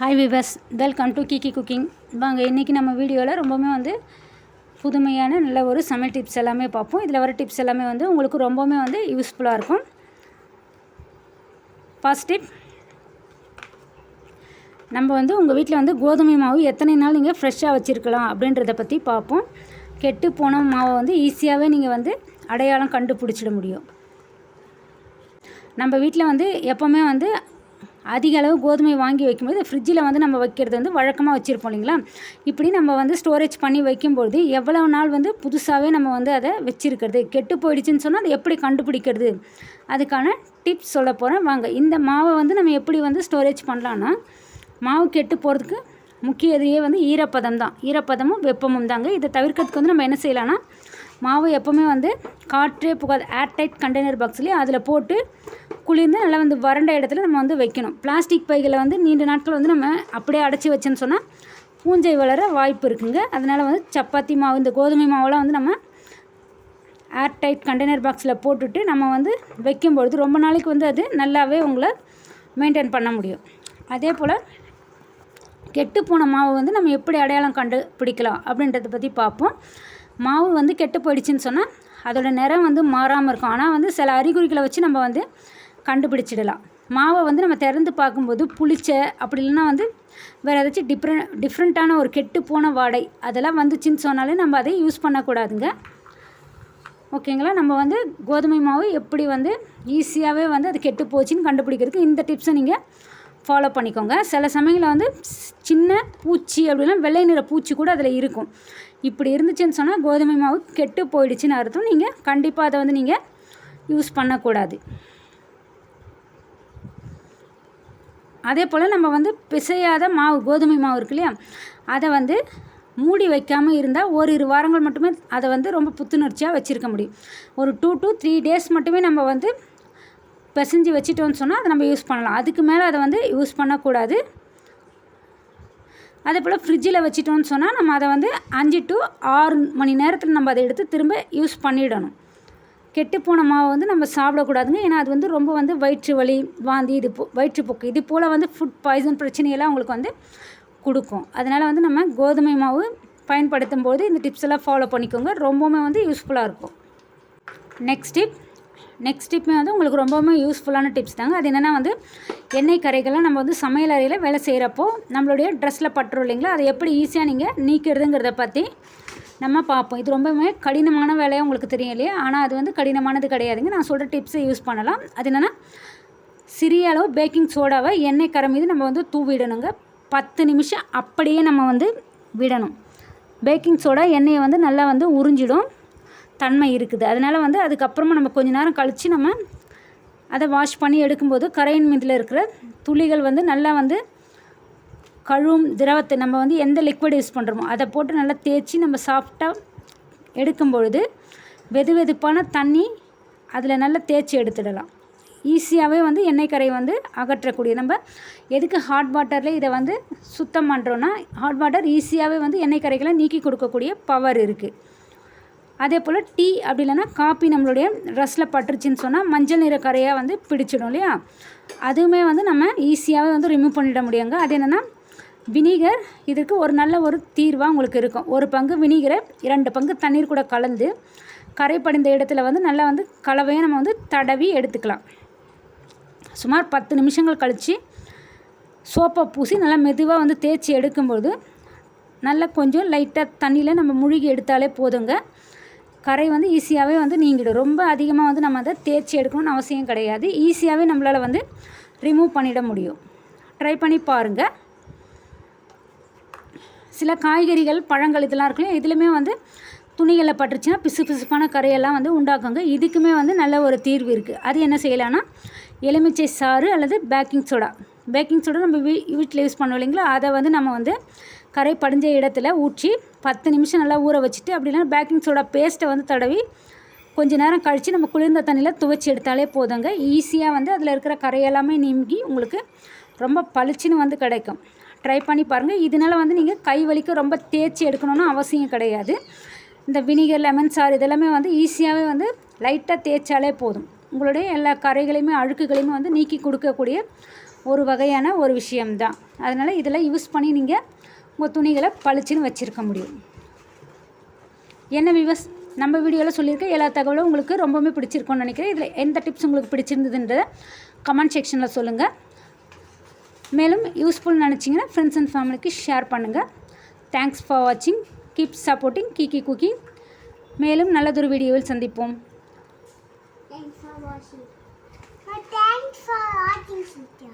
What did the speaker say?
Hi viewers welcome to Kiki cooking வாங்க இன்றைக்கி நம்ம வீடியோவில் ரொம்பவுமே வந்து புதுமையான நல்ல ஒரு சமையல் டிப்ஸ் எல்லாமே பார்ப்போம். இதில் வர டிப்ஸ் எல்லாமே வந்து உங்களுக்கு ரொம்பவுமே வந்து யூஸ்ஃபுல்லாக இருக்கும். ஃபஸ்ட் டிப் நம்ம வந்து உங்கள் வீட்டில் வந்து கோதுமை மாவு எத்தனை நாள் நீங்கள் ஃப்ரெஷ்ஷாக வச்சுருக்கலாம் அப்படின்றத பற்றி பார்ப்போம். கெட்டு போன மாவை வந்து ஈஸியாகவே நீங்கள் வந்து அடையாளம் கண்டுபிடிச்சிட முடியும். நம்ம வீட்டில் வந்து எப்போவுமே வந்து அதிக அளவு கோதுமை வாங்கி வைக்கும்போது ஃப்ரிட்ஜில் வந்து நம்ம வைக்கிறது வந்து வழக்கமாக வச்சுருப்போம் இல்லைங்களா? இப்படி நம்ம வந்து ஸ்டோரேஜ் பண்ணி வைக்கும்பொழுது எவ்வளவு நாள் வந்து புதுசாகவே நம்ம வந்து அதை வச்சுருக்கிறது? கெட்டு போயிடுச்சுன்னு சொன்னால் அதை எப்படி கண்டுபிடிக்கிறது? அதுக்கான டிப்ஸ் சொல்ல போகிறேன் வாங்க இந்த மாவை வந்து நம்ம எப்படி வந்து ஸ்டோரேஜ் பண்ணலான்னா மாவு கெட்டு போகிறதுக்கு முக்கிய இதையே வந்து ஈரப்பதம் தான். ஈரப்பதமும் வெப்பமும் தாங்க. இதை தவிர்க்கிறதுக்கு வந்து நம்ம என்ன செய்யலாம்னா மாவு எப்போவுமே வந்து காற்றே புகாது ஏர்டைட் கண்டெய்னர் பாக்ஸ்லேயே அதில் போட்டு குளிர்ந்து நல்லா வந்து வறண்ட இடத்துல நம்ம வந்து வைக்கணும். பிளாஸ்டிக் பைகளை வந்து நீண்ட நாட்கள் வந்து நம்ம அப்படியே அடைச்சி வச்சோன்னு சொன்னால் பூஞ்சை வளர வாய்ப்பு இருக்குங்க. அதனால் வந்து சப்பாத்தி மாவு இந்த கோதுமை மாவுலாம் வந்து நம்ம ஏர்டைட் கண்டெய்னர் பாக்ஸில் போட்டுட்டு நம்ம வந்து வைக்கும்பொழுது ரொம்ப நாளைக்கு வந்து அது நல்லாவே உங்களை மெயின்டைன் பண்ண முடியும். அதே போல் கெட்டு போன மாவு வந்து நம்ம எப்படி அடையாளம் கண்டு பிடிக்கலாம் அப்படின்றத பற்றி பார்ப்போம். மாவு வந்து கெட்டு போயிடுச்சுன்னு சொன்னால் அதோட நிறம் வந்து மாறாமல் இருக்கும். ஆனால் வந்து சில அறிகுறிகளை வச்சு நம்ம வந்து கண்டுபிடிச்சிடலாம். மாவை வந்து நம்ம திறந்து பார்க்கும்போது புளிச்ச அப்படி இல்லைன்னா வந்து வேறு ஏதாச்சும் டிஃப்ரெண்ட் டிஃப்ரெண்ட்டான ஒரு கெட்டு போன வாடை அதெல்லாம் வந்துச்சுன்னு சொன்னாலே நம்ம அதை யூஸ் பண்ணக்கூடாதுங்க. ஓகேங்களா? நம்ம வந்து கோதுமை மாவு எப்படி வந்து ஈஸியாகவே வந்து அது கெட்டு போச்சுன்னு கண்டுபிடிக்கிறதுக்கு இந்த டிப்ஸை நீங்கள் ஃபாலோ பண்ணிக்கோங்க. சில சமயங்களில் வந்து சின்ன பூச்சி அப்படின்னா வெள்ளை நிற பூச்சி கூட அதில் இருக்கும். இப்படி இருந்துச்சுன்னு சொன்னால் கோதுமை மாவு கெட்டு போயிடுச்சுன்னு அர்த்தம். நீங்கள் கண்டிப்பாக அதை வந்து நீங்கள் யூஸ் பண்ணக்கூடாது. அதே போல் நம்ம வந்து பிசையாத மாவு கோதுமை மாவு இருக்கு இல்லையா? அதை வந்து மூடி வைக்காமல் இருந்தால் ஒரு இரு வாரங்கள் மட்டுமே அதை வந்து ரொம்ப புத்துணர்ச்சியாக வச்சுருக்க முடியும். ஒரு டூ டு த்ரீ டேஸ் மட்டுமே நம்ம வந்து பிசைஞ்சு வச்சுட்டோன்னு சொன்னால் அதை நம்ம யூஸ் பண்ணலாம். அதுக்கு மேலே அதை வந்து யூஸ் பண்ணக்கூடாது. அதே போல் ஃப்ரிட்ஜில் வச்சிட்டோம்னு சொன்னால் நம்ம அதை வந்து அஞ்சு டு ஆறு மணி நேரத்தில் நம்ம அதை எடுத்து திரும்ப யூஸ் பண்ணிடணும். கெட்டுப்போன மாவை வந்து நம்ம சாப்பிடக்கூடாதுங்க. ஏன்னா அது வந்து ரொம்ப வந்து வயிற்று வலி வாந்தி இது போ வயிற்றுப்போக்கு இது போல் வந்து ஃபுட் பாய்சன் பிரச்சனையெல்லாம் உங்களுக்கு வந்து கொடுக்கும். அதனால் வந்து நம்ம கோதுமை மாவு பயன்படுத்தும் போது இந்த டிப்ஸ் எல்லாம் ஃபாலோ பண்ணிக்கோங்க. ரொம்பவுமே வந்து யூஸ்ஃபுல்லாக இருக்கும். நெக்ஸ்ட் டிப் நெக்ஸ்ட் டிப்புமே வந்து உங்களுக்கு ரொம்பவுமே யூஸ்ஃபுல்லான டிப்ஸ் தாங்க. அது என்னென்னா வந்து எண்ணெய் கரைகள்லாம் நம்ம வந்து சமையல் அறையில் வேலை செய்கிறப்போ நம்மளுடைய ட்ரெஸ்ஸில் பட்டுரும் இல்லைங்களா? அதை எப்படி ஈஸியாக நீங்கள் நீக்கிறதுங்கிறத பற்றி நம்ம பார்ப்போம். இது ரொம்பவுமே கடினமான வேலையாக உங்களுக்கு தெரியும் இல்லையா? ஆனால் அது வந்து கடினமானது கிடையாதுங்க. நான் சொல்கிற டிப்ஸை யூஸ் பண்ணலாம். அது என்னென்னா சிறிய அளவு பேக்கிங் சோடாவை எண்ணெய் கரை மீது நம்ம வந்து தூவிடணுங்க. பத்து நிமிஷம் அப்படியே நம்ம வந்து விடணும். பேக்கிங் சோடா எண்ணெயை வந்து நல்லா வந்து உறிஞ்சிடும். தன்மை இருக்குது. அதனால் வந்து அதுக்கப்புறமா நம்ம கொஞ்ச நேரம் கழித்து நம்ம அதை வாஷ் பண்ணி எடுக்கும்போது கரையின் மீதில் இருக்கிற துளிகள் வந்து நல்லா வந்து கழுவும் திரவத்தை நம்ம வந்து எந்த லிக்விட் யூஸ் பண்ணுறோமோ அதை போட்டு நல்லா தேய்ச்சி நம்ம சாஃப்டாக எடுக்கும் பொழுது வெது வெதுப்பான தண்ணி அதில் நல்லா தேய்ச்சி எடுத்துடலாம். ஈஸியாகவே வந்து எண்ணெய் கரை வந்து அகற்றக்கூடிய நம்ம எதுக்கு ஹாட் வாட்டரில் இதை வந்து சுத்தம் பண்ணுறோன்னா ஹாட் வாட்டர் ஈஸியாகவே வந்து எண்ணெய் கரைகளை நீக்கி கொடுக்கக்கூடிய பவர் இருக்குது அதே போல் டீ அப்படி இல்லைன்னா காப்பி நம்மளுடைய ட்ரெஸ்ஸில் பட்டுருச்சுன்னு சொன்னால் மஞ்சள் நிற கரையாக வந்து பிடிச்சிடும் இல்லையா? அதுவுமே வந்து நம்ம ஈஸியாகவே வந்து ரிமூவ் பண்ணிட முடியுங்க. அது என்னென்னா வினிகர் இதுக்கு ஒரு நல்ல ஒரு தீர்வாக உங்களுக்கு இருக்கும். ஒரு பங்கு வினிகரை இரண்டு பங்கு தண்ணீர் கூட கலந்து கரை படிந்த இடத்துல வந்து நல்லா வந்து கலவையை நம்ம வந்து தடவி எடுத்துக்கலாம். சுமார் பத்து நிமிஷங்கள் கழித்து சோப்பை பூசி நல்லா மெதுவாக வந்து தேய்ச்சி எடுக்கும்போது நல்லா கொஞ்சம் லைட்டாக தண்ணியில் நம்ம முழுகி எடுத்தாலே போதுங்க. கரை வந்து ஈஸியாகவே வந்து நீங்கிடும். ரொம்ப அதிகமாக வந்து நம்ம அதை தேய்ச்சி எடுக்கணும்னு அவசியம் கிடையாது. ஈஸியாகவே நம்மளால் வந்து ரிமூவ் பண்ணிட முடியும். ட்ரை பண்ணி பாருங்கள் சில காய்கறிகள் பழங்கள் இதெல்லாம் இருக்குல்லையா இதுலேயுமே வந்து துணிகளில் பட்டுருச்சுன்னா பிசு பிசுப்பான கரையெல்லாம் வந்து உண்டாக்குங்க. இதுக்குமே வந்து நல்ல ஒரு தீர்வு இருக்குது அது என்ன செய்யலான்னா எலுமிச்சை சாறு அல்லது பேக்கிங் சோடா பேக்கிங் சோடா நம்ம வீ வீட்டில் யூஸ் பண்ணுவோம் இல்லைங்களா? அதை வந்து நம்ம வந்து கரை படிஞ்ச இடத்துல ஊற்றி பத்து நிமிஷம் நல்லா ஊற வச்சுட்டு அப்படி இல்லைன்னா பேக்கிங் சோடா பேஸ்ட்டை வந்து தடவி கொஞ்ச நேரம் கழித்து நம்ம குளிர்ந்த தண்ணியில் துவைச்சி எடுத்தாலே போதுங்க. ஈஸியாக வந்து அதில் இருக்கிற கரையெல்லாமே நீங்கி உங்களுக்கு ரொம்ப பளிச்சுன்னு வந்து கிடைக்கும். ட்ரை பண்ணி பாருங்கள் இதனால் வந்து நீங்கள் கை வலிக்க ரொம்ப தேய்ச்சி எடுக்கணும்னு அவசியம் கிடையாது. இந்த வினிகர் லெமன் சாறு இதெல்லாமே வந்து ஈஸியாகவே வந்து லைட்டாக தேய்ச்சாலே போதும். உங்களுடைய எல்லா கரைகளையுமே அழுக்குகளையுமே வந்து நீக்கி கொடுக்கக்கூடிய ஒரு வகையான ஒரு விஷயம்தான். அதனால் இதெல்லாம் யூஸ் பண்ணி நீங்கள் உங்கள் துணிகளை பளிச்சுன்னு வச்சுருக்க முடியும். என்ன விவஸ் நம்ம வீடியோவில் சொல்லியிருக்க எல்லா தகவலும் உங்களுக்கு ரொம்பவுமே பிடிச்சிருக்கும்னு நினைக்கிறேன். இதில் எந்த டிப்ஸ் உங்களுக்கு பிடிச்சிருந்ததுன்றதை கமெண்ட் செக்ஷனில் சொல்லுங்கள் மேலும் யூஸ்ஃபுல் நினச்சிங்கன்னா ஃப்ரெண்ட்ஸ் அண்ட் ஃபேமிலிக்கு ஷேர் பண்ணுங்கள் தேங்க்ஸ் ஃபார் வாட்சிங் கீப் சப்போர்ட்டிங் கீகி குக்கிங் மேலும் நல்லதொரு வீடியோவில் சந்திப்போம். Thanks for watching. Thanks for watching, Sitya.